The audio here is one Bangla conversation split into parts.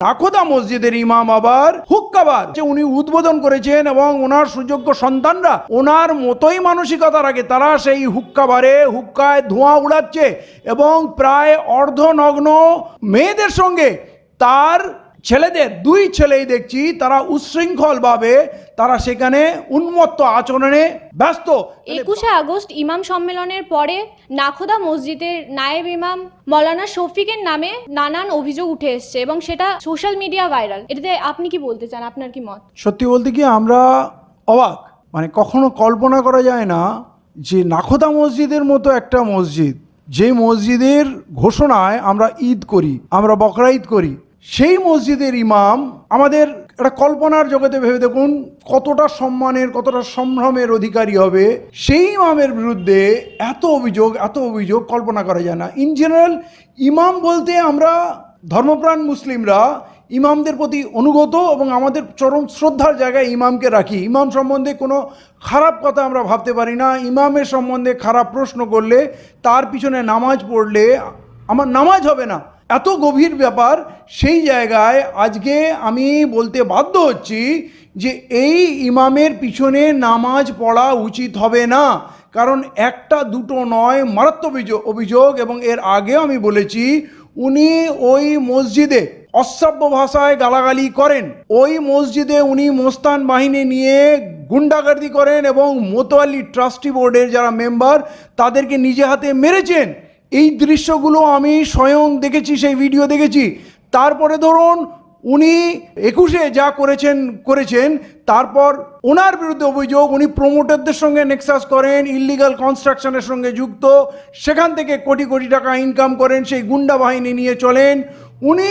নাকোদা মসজিদের ইমাম আবার হুক্কাবার। যে উনি উদ্বোধন করেছেন এবং ওনার সুযোগ্য সন্তানরা, ওনার মতোই মানসিকতা রাখে তারা সেই হুক্কাবারে, হুক্কায় ধোঁয়া উড়াচ্ছে এবং প্রায় অর্ধনগ্ন মেয়েদের সঙ্গে তার ছেলেদের দুই ছেলেই দেখছি তারা উচ্ছৃঙ্খলভাবে তারা সেখানে উন্মত্ত আচরণে ব্যস্ত। একুশে আগস্ট ইমাম সম্মেলনের পরে নাখোদা মসজিদের নায়েব ইমাম মৌলানা শফিকের নামে নানান অভিযোগ উঠে এসছে এবং সেটা সোশ্যাল মিডিয়া ভাইরাল। এটাতে আপনি কি বলতে চান? আপনার কি মত? সত্যি বলতে কি আমরা অবাক। মানে কখনো কল্পনা করা যায় না যে নাখোদা মসজিদের মতো একটা মসজিদ যে মসজিদের ঘোষণায় আমরা ঈদ করি আমরা বকরা ঈদ করি সেই মসজিদের ইমাম, আমাদের একটা কল্পনার জগতে ভেবে দেখুন, কতটা সম্মানের, কতটা সম্ভ্রমের অধিকারী হবে। সেই ইমামের বিরুদ্ধে এত অভিযোগ এত অভিযোগ কল্পনা করা যায় না। ইন জেনারেল ইমাম বলতে আমরা ধর্মপ্রাণ মুসলিমরা ইমামদের প্রতি অনুগত এবং আমাদের চরম শ্রদ্ধার জায়গায় ইমামকে রাখি। ইমাম সম্বন্ধে কোনো খারাপ কথা আমরা ভাবতে পারি না। ইমামের সম্বন্ধে খারাপ প্রশ্ন করলে তার পিছনে নামাজ পড়লে আমার নামাজ হবে না। এত গভীর ব্যাপার, সেই জায়গায় আজকে আমি বলতে বাধ্য হচ্ছি যে এই ইমামের পিছনে নামাজ পড়া উচিত হবে না। কারণ একটা দুটো নয় মারাত্মক অভিযোগ এবং এর আগেও আমি বলেছি, উনি ওই মসজিদে অশ্রাব্য ভাষায় গালাগালি করেন। ওই মসজিদে উনি মোস্তান বাহিনী নিয়ে গুন্ডাগার্দি করেন এবং মোতোয়ালি ট্রাস্টি বোর্ডের যারা মেম্বার, তাদেরকে নিজে হাতে মেরেছেন। এই দৃশ্যগুলো আমি স্বয়ং দেখেছি, সেই ভিডিও দেখেছি। তারপরে ধরুন, উনি একুশে যা করেছেন করেছেন, তারপর ওনার বিরুদ্ধে অভিযোগ, উনি প্রমোটারদের সঙ্গে নেক্সাস করেন ইলিগাল কনস্ট্রাকশনের সঙ্গে যুক্ত, সেখান থেকে কোটি কোটি টাকা ইনকাম করেন, সেই গুন্ডা বাহিনী নিয়ে চলেন। উনি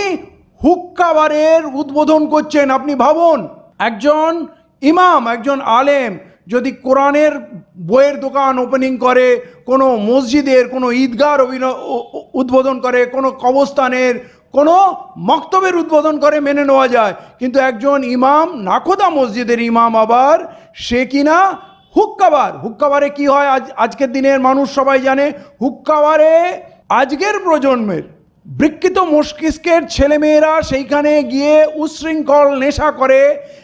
হুক্কাবারের উদ্বোধন করছেন, আপনি ভাবুন, একজন ইমাম, একজন আলেম যদি কোরআনের বইয়ের দোকান ওপেনিং করে, কোনো মসজিদের, কোনো ঈদগার উদ্বোধন করে, কোনো কবস্থানের কোনো মক্তবের উদ্বোধন করে মেনে নেওয়া যায়, কিন্তু একজন ইমাম, নাখোদা মসজিদের ইমাম আবার, সে কিনা হুক্কাবার। হুক্কাবারে কি হয় আজ, আজকের দিনের মানুষ সবাই জানে, হুক্কাবারে আজকের প্রজন্মের বিকৃত মস্তিষ্কের ছেলেমেয়েরা সেইখানে গিয়ে উচ্ছৃঙ্খল নেশা করে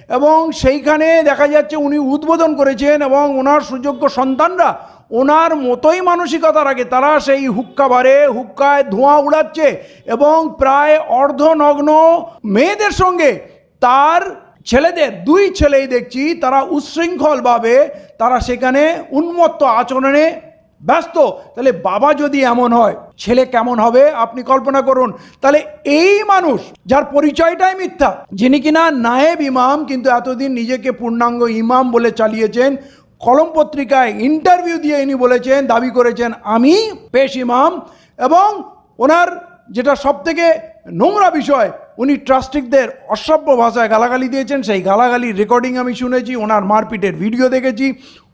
এবং সেইখানে দেখা যাচ্ছে উনি উদ্বোধন করেছেন এবং ওনার সুযোগ্য সন্তানরা ওনার মতোই মানসিকতা রাখে তারা সেই হুক্কাবারে হুক্কায় ধোঁয়া উড়াচ্ছে এবং প্রায় অর্ধনগ্ন মেয়েদের সঙ্গে তার ছেলেদের, দুই ছেলেই দেখছি, তারা উচ্ছৃঙ্খলভাবে তারা সেখানে উন্মত্ত আচরণে ব্যস্ত? তাহলে বাবা যদি এমন হয়, ছেলে কেমন হবে? আপনি কল্পনা করুন। তাহলে এই মানুষ, যার পরিচয়টাই মিথ্যা, যিনি কিনা নায়েব ইমাম, কিন্তু এতদিন নিজেকে পূর্ণাঙ্গ ইমাম বলে চালিয়েছেন, কলম পত্রিকায় ইন্টারভিউ দিয়ে ইনি বলেছেন, দাবি করেছেন, আমি পেশ ইমাম। এবং ওনার যেটা সব থেকে নোংরা বিষয়, উনি ট্রাস্টিকদের অসভ্য ভাষায় গালাগালি দিয়েছেন। সেই গালাগালির রেকর্ডিং আমি শুনেছি, ওনার মারপিটের ভিডিও দেখেছি।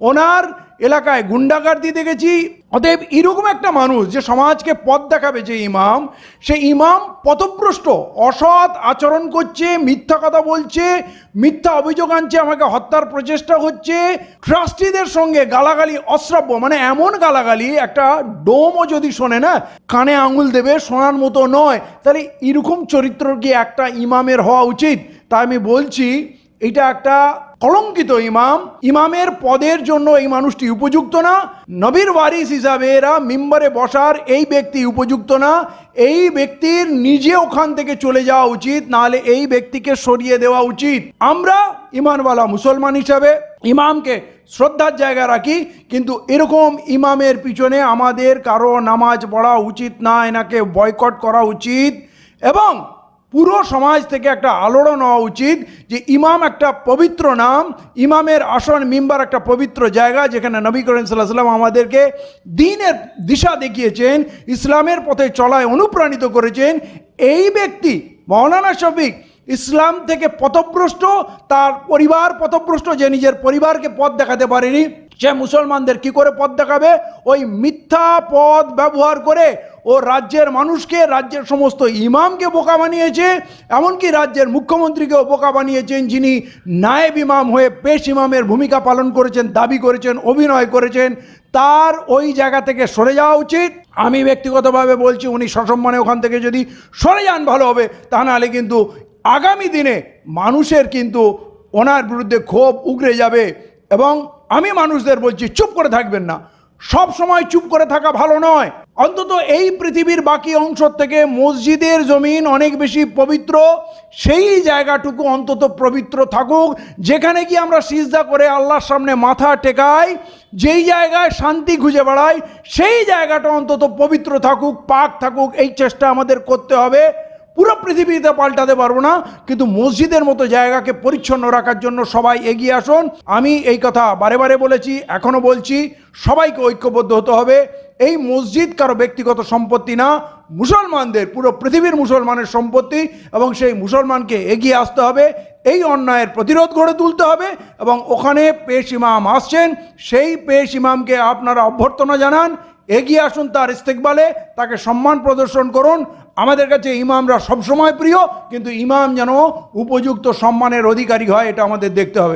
ওনার এলাকায় গুন্ডাগার্দি দেখেছি। অতএব এরকম একটা মানুষ যে সমাজকে পথ দেখাবে যে ইমাম, সে ইমাম পথভ্রষ্ট, অসৎ আচরণ করছে, মিথ্যা কথা বলছে, মিথ্যা অভিযোগ আনছে, আমাকে হত্যার প্রচেষ্টা হচ্ছে। ট্রাস্টিদের সঙ্গে গালাগালি অশ্রাব্য মানে এমন গালাগালি, একটা ডোমও যদি শোনে না, কানে আঙুল দেবে, শোনার মতো নয়। তাহলে এরকম চরিত্র কি একটা ইমামের হওয়া উচিত। তাই আমি বলছি এটা একটা কলঙ্কিত ইমাম। ইমামের পদের জন্য এই মানুষটি উপযুক্ত না। নবীর ওয়ারিস হিসাবে এরা মিম্বারে বসার এই ব্যক্তি উপযুক্ত না। এই ব্যক্তির নিজে ওখান থেকে চলে যাওয়া উচিত, নাহলে এই ব্যক্তিকে সরিয়ে দেওয়া উচিত। আমরা ইমানওয়ালা মুসলমান হিসাবে ইমামকে শ্রদ্ধার জায়গা রাখি, কিন্তু এরকম ইমামের পিছনে আমাদের কারও নামাজ পড়া উচিত না, এনাকে বয়কট করা উচিত। এবং পুরো সমাজ থেকে একটা আলোড়ন হওয়া উচিত যে ইমাম একটা পবিত্র নাম, ইমামের আসন মিম্বার একটা পবিত্র জায়গা যেখানে নবী করিম সাল্লাহ সাল্লাম আমাদেরকে দিনের দিশা দেখিয়েছেন, ইসলামের পথে চলায় অনুপ্রাণিত করেছেন। এই ব্যক্তি, মৌলানা শফিক, ইসলাম থেকে পথভ্রষ্ট, তার পরিবার পথভ্রষ্ট যে নিজের পরিবারকে পথ দেখাতে পারেনি। সে মুসলমানদের কি করে পথ দেখাবে? ওই মিথ্যা পথ ব্যবহার করে ও রাজ্যের মানুষকে, রাজ্যের সমস্ত ইমামকে বোকা বানিয়েছে, এমনকি রাজ্যের মুখ্যমন্ত্রীকেও বোকা বানিয়েছেন যিনি নায়েব ইমাম হয়ে পেশ ইমামের ভূমিকা পালন করেছেন, দাবি করেছেন, অভিনয় করেছেন। তার ওই জায়গা থেকে সরে যাওয়া উচিত। আমি ব্যক্তিগতভাবে বলছি, উনি সসম্মানে ওখান থেকে যদি সরে যান ভালো হবে, তা নাহলে কিন্তু আগামী দিনে মানুষের কিন্তু ওনার বিরুদ্ধে ক্ষোভ উগরে যাবে এবং আমি মানুষদের বলছি, চুপ করে থাকবেন না। সব সময় চুপ করে থাকা ভালো নয়। অন্তত এই পৃথিবীর বাকি অংশ থেকে মসজিদের জমিন অনেক বেশি পবিত্র, সেই জায়গাটুকু অন্তত পবিত্র থাকুক, যেখানে কি আমরা সিজদা করে আল্লাহর সামনে মাথা টেকাই, যেই জায়গায় শান্তি খুঁজে বেড়াই, সেই জায়গাটা অন্তত পবিত্র থাকুক, পাক থাকুক, এই চেষ্টা আমাদের করতে হবে। পুরো পৃথিবীতে পাল্টাতে পারব না, কিন্তু মসজিদের মতো জায়গাকে পরিচ্ছন্ন রাখার জন্য সবাই এগিয়ে আসুন। আমি এই কথা বারে বারে বলেছি এখনও বলছি, সবাইকে ঐক্যবদ্ধ হতে হবে। এই মসজিদ কারও ব্যক্তিগত সম্পত্তি না, মুসলমানদের, পুরো পৃথিবীর মুসলমানের সম্পত্তি, এবং সেই মুসলমানকে এগিয়ে আসতে হবে। এই অন্যায়ের প্রতিরোধ গড়ে তুলতে হবে, এবং ওখানে পেশ ইমাম আসছেন, সেই পেশ ইমামকে আপনারা অভ্যর্থনা জানান, এগিয়ে আসুন তার ইস্তেকবালে, তাকে সম্মান প্রদর্শন করুন আমাদের কাছে ইমামরা সবসময় প্রিয়, কিন্তু ইমাম যেন উপযুক্ত সম্মানের অধিকারী হয়, এটা আমাদের দেখতে হবে।